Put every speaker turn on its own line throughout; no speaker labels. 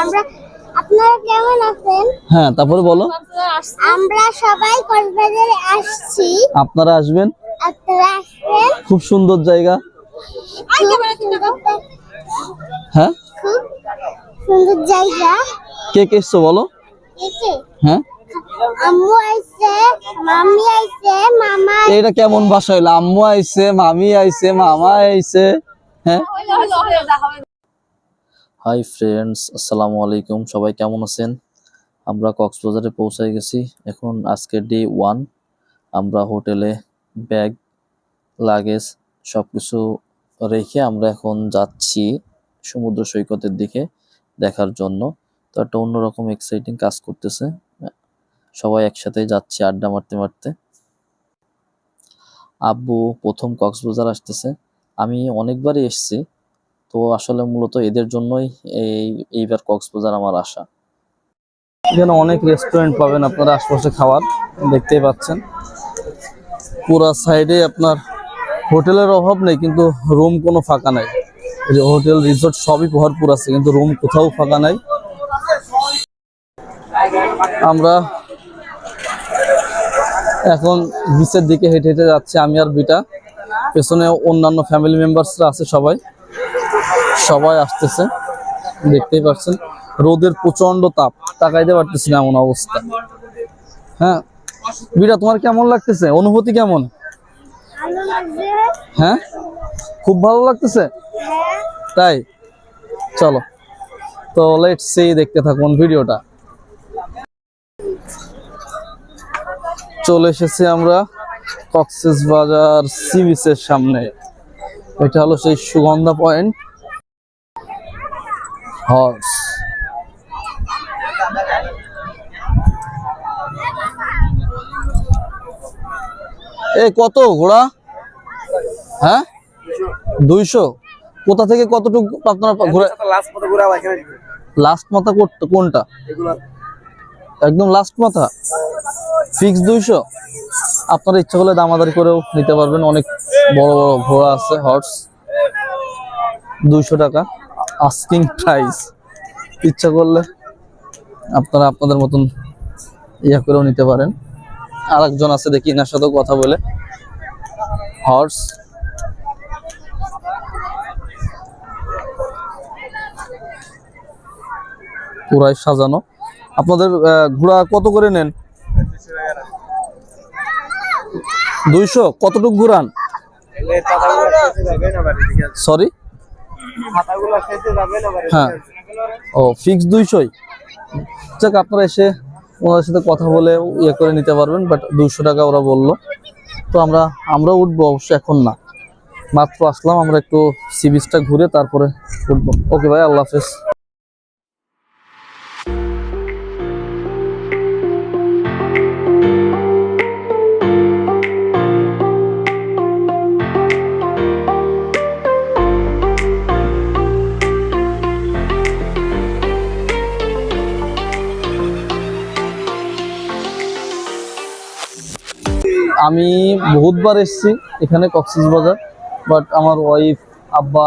আমরা আপনারা কেমন আছেন?
হ্যাঁ তারপরে বলো।
আমরা সবাই কক্সবাজারে আসছি।
আপনারা আসবেন?
আপনারা আসবেন?
খুব সুন্দর জায়গা। হ্যাঁ?
খুব সুন্দর জায়গা।
কে কে এসছো বলো? হ্যাঁ?
আম্মু আইছে মাম্মি আইছে মামা
এটা কেমন ভাষা হইল? আম্মু আইছে মামি আইছে মামা আইছে। হ্যাঁ? হাই ফ্রেন্ডস আসসালামু আলাইকুম। সবাই কেমন আছেন? আমরা কক্সবাজারে পৌঁছে গেছি। এখন আজকে ডে ওয়ান আমরা হোটেলে ব্যাগ লাগেজ সব কিছু রেখে আমরা এখন যাচ্ছি সমুদ্র সৈকতের দিকে দেখার জন্য। তো একটা অন্যরকম এক্সাইটিং কাজ করতেছে। সবাই একসাথে যাচ্ছি আড্ডা মারতে মারতে। আব্বু প্রথম কক্সবাজার আসতেছে। আমি অনেকবারই এসেছি। তো আসলে মূলত এদের জন্যই এই, এইবার কক্সবাজার আমার আসা এখানে অনেক রেস্টুরেন্ট পাবেন আপনারা আশপাশে খাবার দেখতেই পাচ্ছেন। পুরা সাইডে আপনার হোটেলের অভাব নেই, কিন্তু রুম কোনো ফাঁকা নাই। হোটেল রিসোর্ট সবই ভরপুর আছে, কিন্তু রুম কোথাও ফাঁকা নাই। আমরা এখন বিচের দিকে হেঁটে হেঁটে যাচ্ছি আমি আর বিটা। পেছনে অন্যান্য ফ্যামিলি মেম্বার্সরা আছে সবাই। সবাই আসতেছে দেখতেই পাচ্ছেন। রোদের প্রচণ্ড তাপ তাকাইতে পারতেছি না এমন অবস্থা। হ্যাঁ বিটা তোমার কেমন লাগতেছে? অনুভূতি কেমন? হ্যাঁ? খুব ভালো লাগতেছে? তাই? চলো। তো লেট সেই দেখতে থাকুন ভিডিওটা। চলে এসেছি আমরা কক্সেস বাজার সি বিচের সামনে। এটা হলো সেই সুগন্ধা পয়েন্ট হর্স এ কত ঘোড়া? হ্যাঁ? দুইশো? কোথা থেকে কতটুকু আপনারা ঘুরে
লাস্ট
মাথা কোট- কোনটা? একদম লাস্ট মাথা? ফিক্স দুইশো? আপনার ইচ্ছা করলে দামাদারি করেও নিতে পারবেন। অনেক বড় বড় ঘোড়া আছে হর্স দুইশো টাকা। আস্কিং প্রাইস ইচ্ছা করলে আপনারা আপনাদের মতন ইয়া করেও নিতে পারেন। আর একজন আছে দেখি এনার সাথেও কথা বলে। হর্স পুরাই সাজানো। আপনাদের ঘোড়া কত করে নেন? দুইশো? কতটুকু ঘুরান? সরি
পাতাগুলো খেতে যাবে না বাড়ি
হ্যাঁ। ও ফিক্স দুইশোই? যাক, আপনারা এসে ওনাদের সাথে কথা বলে ইয়ে করে নিতে পারবেন বাট দুইশো টাকা ওরা বলল। তো আমরা আমরা উঠবো অবশ্য এখন না। মাত্র আসলাম, আমরা একটু সি বিচটা ঘুরে তারপরে উঠবো। ওকে ভাই, আল্লাহ হাফেজ। আমি বহুতবার এসেছি এখানে কক্সিস বাজার বাট আমার ওয়াইফ আব্বা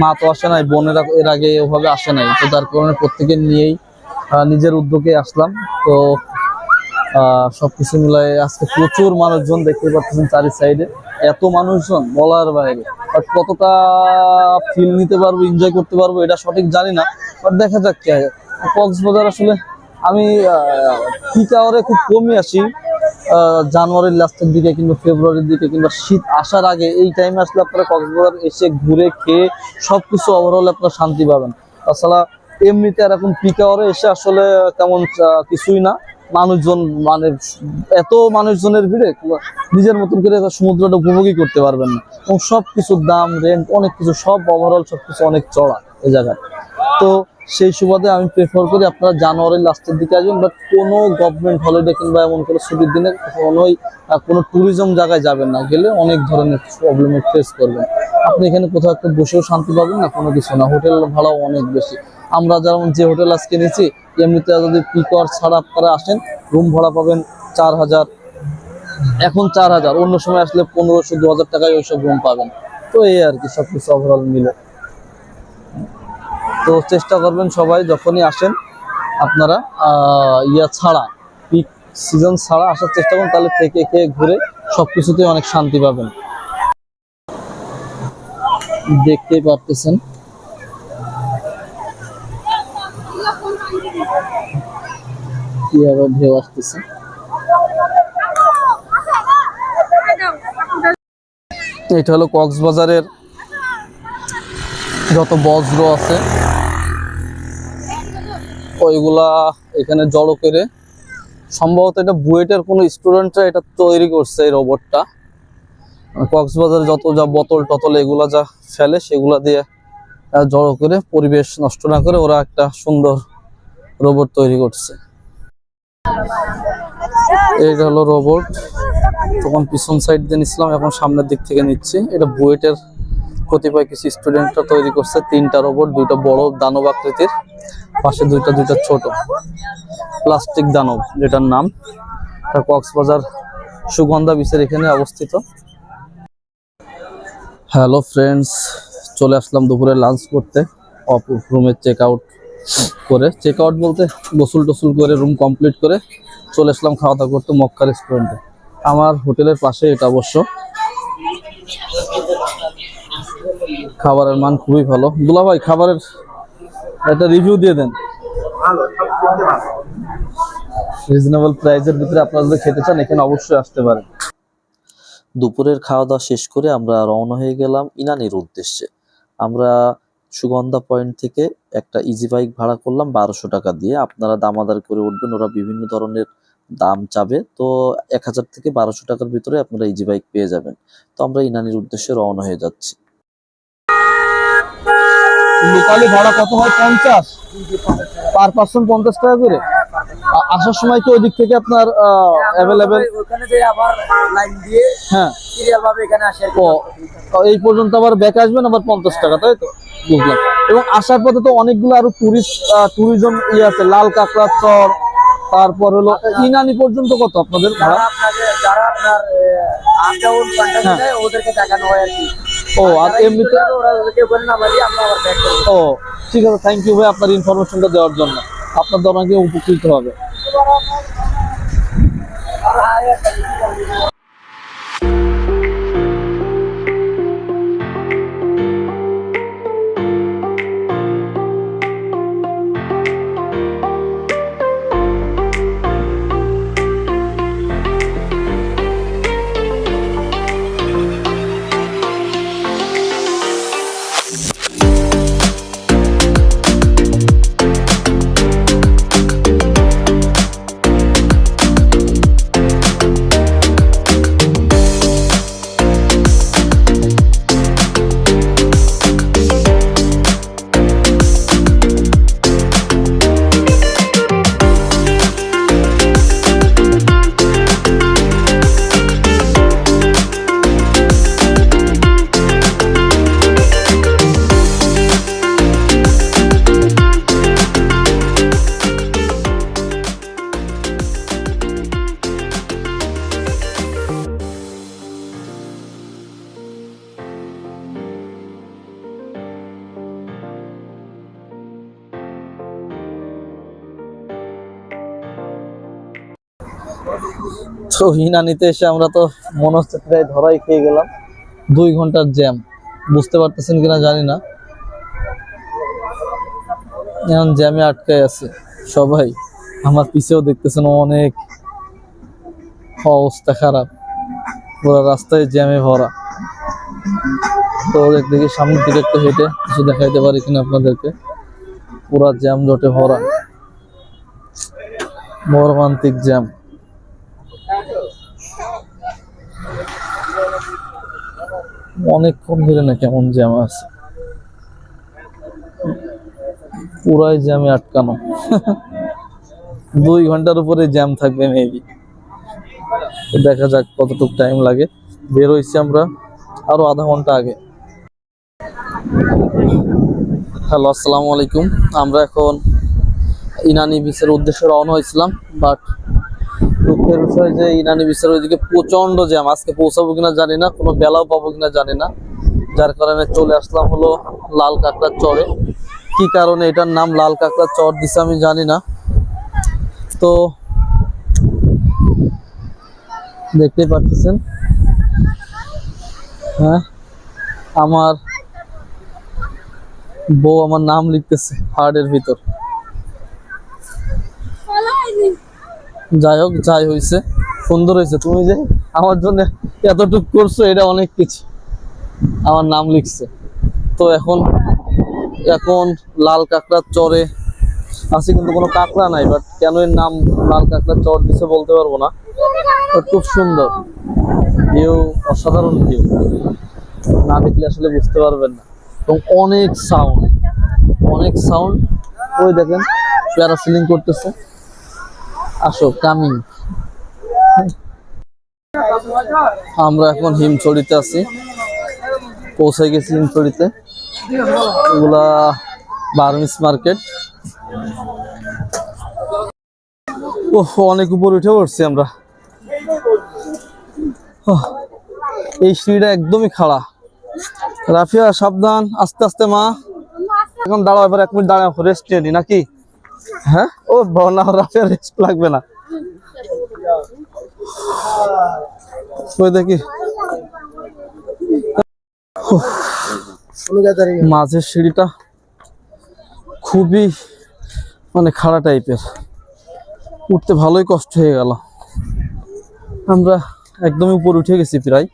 মা তো আসে নাই বোনেরা এর আগে ওভাবে আসে নাই। তো তার কারণে প্রত্যেকের নিয়েই নিজের উদ্যোগে আসলাম। তো আহ, সবকিছু মিলাই আজকে প্রচুর মানুষজন দেখতে পাচ্ছেন চারি সাইডে। এত মানুষজন বলার বাইরে। বাট কতটা ফিল নিতে পারব এনজয় করতে পারব এটা সঠিক জানি না। বাট দেখা যাক কি কক্সবাজার আসলে আমি পিক আওয়ারে খুব কমই আসি। জানুয়ারির লাস্টের দিকে কিংবা ফেব্রুয়ারির দিকে কিংবা শীত আসার আগে এই টাইমে আসলে আপনারা কক্সবাজার এসে ঘুরে খেয়ে সবকিছু ওভারঅল আপনারা শান্তি পাবেন। তাছাড়া এমনিতে আর এখন পিক আওয়ারে এসে আসলে তেমন কিছুই না। মানুষজন মানে এত মানুষজনের ভিড়ে নিজের মতন করে সমুদ্রটা উপভোগই করতে পারবেন না। এবং সব কিছুর দাম রেন্ট অনেক কিছু, সব ওভারঅল সব কিছু অনেক চড়া। এই জায়গায়। তো সেই সুবাদে আমি প্রেফার করি আপনারা জানুয়ারির লাস্টের দিকে আসবেন বাট কোনো গভর্নমেন্ট হলিডে কিংবা এমন কোনো ছুটির দিনে আহ, কোনো ট্যুরিজম জায়গায় যাবেন না। গেলে অনেক ধরনের প্রবলেমের ফেস করবেন। আপনি এখানে কোথাও একটা বসেও শান্তি পাবেন না কোনো কিছু না। হোটেল ভাড়াও অনেক বেশি। আমরা যেমন যে হোটেল আজকে নিয়েছি এমনিতে যদি পিকর ছাড়া আপনারা আসেন রুম ভাড়া পাবেন চার হাজার। এখন চার হাজার। অন্য সময় আসলে পনেরোশো দু হাজার টাকায় ওইসব রুম পাবেন। তো এই আর কি সবকিছু ওভারঅল মিলে। তো চেষ্টা করবেন সবাই যখনই আসেন আপনারা ইয়া ছাড়া পিক সিজন ছাড়া আসার চেষ্টা করুন, তাহলে থেকে খেয়ে ঘুরে সবকিছুতেই অনেক শান্তি পাবেন। দেখতেই পারতেছেন। আসতেছে। এটা হলো কক্সবাজারের যত বজ্র আছে ওইগুলা এখানে জড়ো করে। সম্ভবত এটা বুয়েটের কোনো স্টুডেন্টরা এটা তৈরি করছে এই রোবটটা কক্সবাজারে যত যা বোতল টতল এগুলা যা ফেলে সেগুলা দিয়ে জড়ো করে, পরিবেশ নষ্ট না করে ওরা একটা সুন্দর রোবট তৈরি করছে। এটা হলো রোবট তখন পিছন সাইড দিয়ে নিছিলাম, এখন সামনের দিক থেকে নিচ্ছি। এটা বুয়েটের কতিপয় কিছু স্টুডেন্টরা তৈরি করছে। তিনটা রোবট দুইটা বড় দানব আকৃতির। পাশে দুইটা দুইটা ছোট। প্লাস্টিক দানব, যেটার নাম। এটা কক্সবাজার সুগন্ধা বিচের এখানে অবস্থিত। হ্যালো ফ্রেন্ডস চলে আসলাম দুপুরে লাঞ্চ করতে। অফ রুমের চেক আউট করে। চেক আউট বলতে গোসল টোসল করে রুম কমপ্লিট করে চলে আসলাম খাওয়া দাওয়া করতে মক্কা রেস্টুরেন্টে আমার হোটেলের পাশে এটা অবশ্য। খাবারের মান খুবই ভালো। দুলা ভাই খাবারের একটা রিভিউ দিয়ে দেন।
ভালো সবচেয়ে ভালো।
রিজনেবল প্রাইসের ভিতরে আপনারা যদি খেতে চান এখানে অবশ্যই আসতে পারেন।
দুপুরের খাওয়া দাওয়া শেষ করে আমরা রওনা হয়ে গেলাম ইনানির উদ্দেশ্যে। আমরা সুগন্ধা পয়েন্ট থেকে একটা ইজি বাইক ভাড়া করলাম বারোশো টাকা দিয়ে। আপনারা দামাদার করে উঠবেন ওরা বিভিন্ন ধরনের দাম চাবে। তো এক হাজার থেকে বারোশো টাকার ভিতরে আপনারা ইজি বাইক পেয়ে যাবেন। তো আমরা ইনানির উদ্দেশ্যে রওনা হয়ে যাচ্ছি।
লোকালি ভাড়া কত হয়? পঞ্চাশ? পার পার্সন পঞ্চাশ টাকা করে? আসার সময় কি ওই দিক থেকে আপনার অ্যাভেলেবেল হ্যাঁ। এই পর্যন্ত আবার ব্যাক আসবেন আবার পঞ্চাশ টাকা তাই তো? বুঝলাম। এবং আসার পথে তো অনেকগুলো আরও টুরিস্ট ট্যুরিজম ইয়ে আছে লাল কাঁকড়া চর তারপর হলো ইনানি পর্যন্ত কত আপনাদের ভাড়া?
যারা আপনার
হ্যাঁ।
ওদেরকে দেখানো হয় আর কি।
ও আর এমনিতে ও ঠিক আছে থ্যাংক ইউ ভাই আপনার ইনফরমেশনটা দেওয়ার জন্য। আপনার দ্বারা উপকৃত হবে। তো ইনানিতে এসে আমরা তো মনে প্রায় ধরাই খেয়ে গেলাম। দুই ঘণ্টার জ্যাম বুঝতে পারতেছেন কিনা জানি না। এখন জ্যামে আটকে আছে সবাই। আমার পিছেও দেখতেছেন অনেক অবস্থা খারাপ। পুরো রাস্তায় জ্যামে ভরা। তো দেখি সামনের দিকে একটু হেঁটে কিছু দেখাইতে পারি কিনা আপনাদেরকে। পুরা জ্যাম জটে ভরা। মর্মান্তিক জ্যাম অনেকক্ষণ ধরে না কেমন জ্যাম আছে। পুরাই জ্যামে আটকানো। দুই ঘণ্টার উপরে জ্যাম থাকবে মেবি দেখা যাক কতটুকু টাইম লাগে। বের হয়েছি আমরা আরও আধা ঘণ্টা আগে। হ্যালো আসসালামু আলাইকুম। আমরা এখন ইনানি বিচের উদ্দেশ্যে রওনা হয়েছিলাম বাট বিষয় যে ইনানি বিচের ওইদিকে প্রচণ্ড জ্যাম। আজকে পৌঁছাবো কিনা জানি না, কোনো বেলাও পাবো কিনা জানি না। যার কারণে চলে আসলাম হলো লাল কাঁকড়ার চরে। কি কারণে এটার নাম লাল কাঁকড়া চর দিছে আমি জানি না। তো দেখতেই পারতেছেন। হ্যাঁ আমার বউ আমার নাম লিখতেছে হার্ডের ভিতর। যাই হোক, যাই হয়েছে সুন্দর হয়েছে তুমি যে আমার জন্য এতটুকু করছ, এটা অনেক কিছু। আমার নাম লিখছে। তো এখন এখন লাল কাঁকড়ার চরে আছে কিন্তু কোনো কাঁকড়া নাই বাট কেন এর নাম লাল কাঁকড়ার চর দিছে বলতে পারব না। খুব সুন্দর। ভিউ, অসাধারণ ভিউ। না দেখলে আসলে বুঝতে পারবেন না। এবং অনেক সাউন্ড অনেক সাউন্ড ওই দেখেন, প্যারাসিলিং করতেছে। আসো কামিং আমরা এখন হিমছড়িতে আছি। পৌঁছে গেছি হিমছড়িতে। এগুলা বার্মিস মার্কেট। ও অনেক উপর উঠে পড়ছি আমরা। এই সিঁড়িটা একদমই খাড়া। রাফিয়া, সাবধান, আস্তে আস্তে, মা। এখন দাঁড়াও, এবার এক মিনিট দাঁড়াও রেস্ট নিয়ে নাকি? হ্যাঁ? ও বাবা, না রাফিয়া রেস্ট লাগবে না। ওই দেখি। মাঝের সিঁড়িটা খুবই মানে খাড়া টাইপের। উঠতে ভালোই কষ্ট হয়ে গেল। আমরা একদমই উপর উঠে গেছি প্রায়।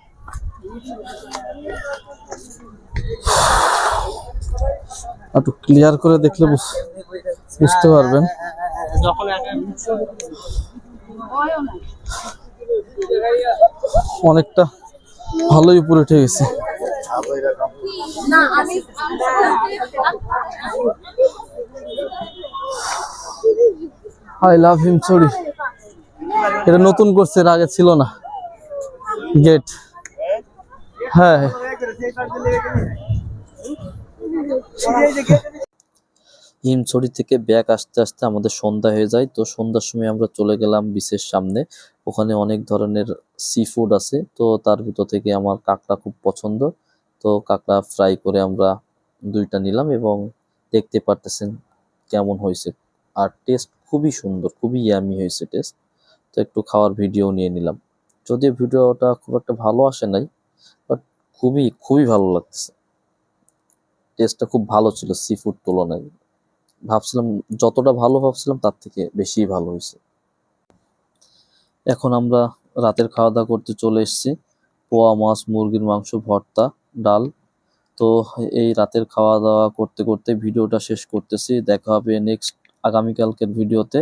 একটু ক্লিয়ার করে দেখলে বুঝ- বুঝতে পারবেন। অনেকটা ভালোই উপরে উঠে গেছে। আই লাভ হিম ছড়ি এটা নতুন করছে এর আগে ছিল না। গেট হ্যাঁ।
হিমছড়ি থেকে ব্যাক আসতে আসতে আমাদের সন্ধ্যা হয়ে যায়। তো সন্ধ্যার সময় আমরা চলে গেলাম বিচের সামনে। ওখানে অনেক ধরনের সি ফুড আছে। তো তার ভিতর থেকে আমার কাঁকড়া খুব পছন্দ। তো কাঁকড়া ফ্রাই করে আমরা দুইটা নিলাম এবং দেখতে পারতেছেন কেমন হয়েছে। আর টেস্ট খুবই সুন্দর, খুবই ইয়ামি হয়েছে টেস্ট তো একটু খাওয়ার ভিডিও নিয়ে নিলাম। যদিও ভিডিওটা খুব একটা ভালো আসে নাই বাট খুবই খুবই ভালো লাগতেছে। টেস্টটা খুব ভালো ছিল সি ফুড তুলনায়। ভাবছিলাম, যতটা ভালো ভাবছিলাম তার থেকে বেশি ভালো হয়েছে। এখন আমরা রাতের খাওয়া দাওয়া করতে চলে এসেছি। পোয়া, মাছ, মুরগির মাংস, ভর্তা, ডাল। তো এই রাতের খাওয়া দাওয়া করতে করতে ভিডিওটা শেষ করতেছি। দেখা হবে নেক্সট আগামীকালকের ভিডিওতে।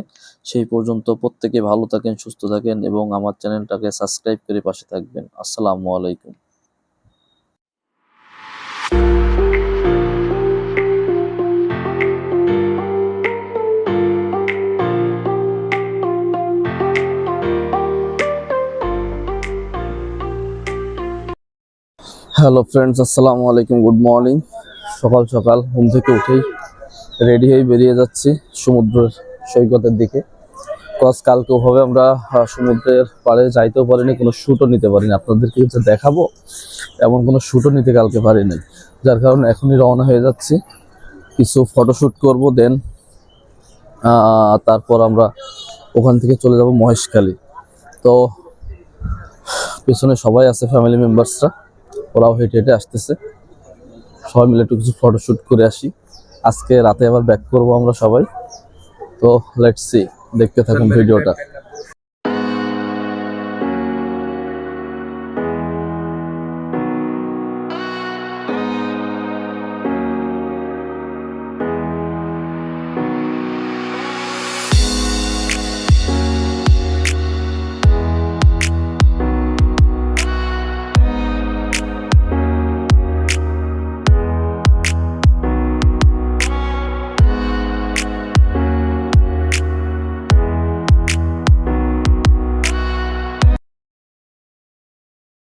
সেই পর্যন্ত প্রত্যেকে ভালো থাকেন, সুস্থ থাকেন এবং আমার চ্যানেলটাকে সাবস্ক্রাইব করে পাশে থাকবেন। আসসালামু আলাইকুম।
হ্যালো ফ্রেন্ডস আসসালামু আলাইকুম গুড মর্নিং সকাল সকাল ঘুম থেকে উঠেই রেডি হয়ে বেরিয়ে যাচ্ছি সমুদ্রের সৈকতের দিকে। কজ কালকে ওভাবে আমরা সমুদ্রের পাড়ে যাইতেও পারিনি, কোনো শ্যুটও নিতে পারিনি। আপনাদেরকে হচ্ছে দেখাবো এমন কোনো শ্যুটও নিতে কালকে পারিনি। যার কারণে এখনই রওনা হয়ে যাচ্ছি। কিছু ফটোশ্যুট করব দেন তারপর আমরা ওখান থেকে চলে যাব মহেশখালী। তো, পেছনে সবাই আছে ফ্যামিলি মেম্বার্সরা ওরাও হেঁটে হেঁটে আসতেছে। সবাই মিলে একটু কিছু ফটোশ্যুট করে আসি। আজকে রাতে আবার ব্যাক করব আমরা সবাই। তো লেটসি সি দেখতে থাকুন ভিডিওটা।